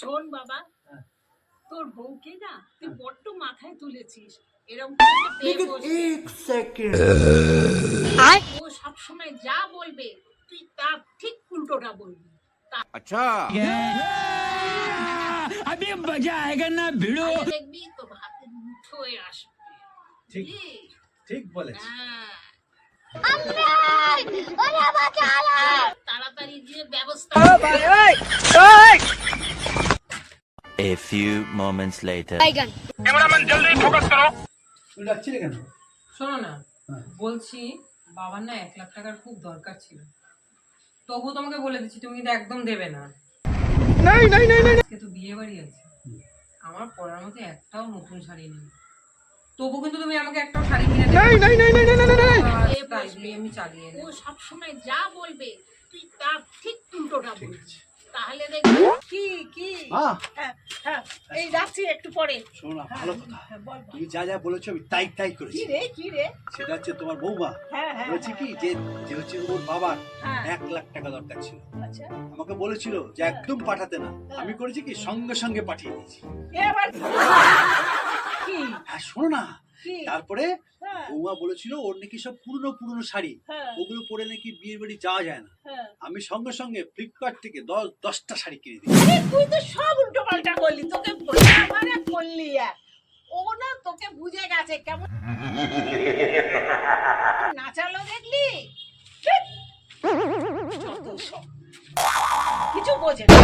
শোন বাবা হ্যাঁ। তোর বউকে না তুই হ্যাঁ। বড্ড মাথায় তুলেছিস এরকম लेकिन एक सेकंड ও সবসময় যা বলবে তুই তার ঠিক উল্টোটা বলবি अच्छा अभी मजा आएगा ना भिड़ो তাহলে দেখবি তোর হাতে মুঠো হয়ে আসবে ঠিক বুঝলি? ঠিক বলেছ হ্যাঁ তাড়াতাড়ি দিয়ে ব্যবস্থা A few moments later. তুমি ডাকছিলে কেন? শোনো না হ্যাঁ। বলছি বাবার না এক লাখ টাকার খুব দরকার ছিল। তবু তোমাকে বলে দিচ্ছি তুমি কিন্তু একদম দেবে না। আজকে তো বিয়ে বাড়ি আছে। আমার পরার মতো একটাও নতুন শাড়ি নেই। তবু কিন্তু তুমি আমাকে একটাও শাড়ি কিনে দেবে এ তাই বসবে। দিয়ে আমি চালিয়ে ও নেব। সবসময় যা বলবে। তুই তার ঠিক উল্টোটা বলবি তাহলে দেখবি কি কি? মা। হ্যাঁ, হ্যাঁ, এই যাচ্ছি একটু পরে। শোনো ভালো কথা। হ্যাঁ, বল, বল। তুমি যা যা বলেছ আমি তাই তাই কি করেছি রে কি রে? সেটা হচ্ছে তোমার বৌমা। হ্যাঁ হ্যাঁ বলেছি কি যে যে হচ্ছে ওর বাবার হ্যাঁ। এক লাখ টাকা দরকার ছিল। আচ্ছা। আমাকে বলেছিল যে একদম পাঠাতে না। আমি করেছি কি সঙ্গে সঙ্গে পাঠিয়ে দিয়েছি। এবার কি হ্যাঁ শোনো না তারপরে হ্যাঁ। বৌমা বলেছিল ওর নাকি সব পুরনো পুরনো শাড়ি। হ্যাঁ। ওগুলো পরে নাকি বিয়ের বাড়ি যাওয়া যায় না। হ্যাঁ। আমি সঙ্গে সঙ্গে ফ্লিপকার্ট থেকে দশ দশটা শাড়ি কিনে দিই। তুই তো সব উল্টো পাল্টা করলি। তোকে করলি ও না তোকে বুঝে গেছে কেমন নাচালো দেখলি। কিছু বোঝে না।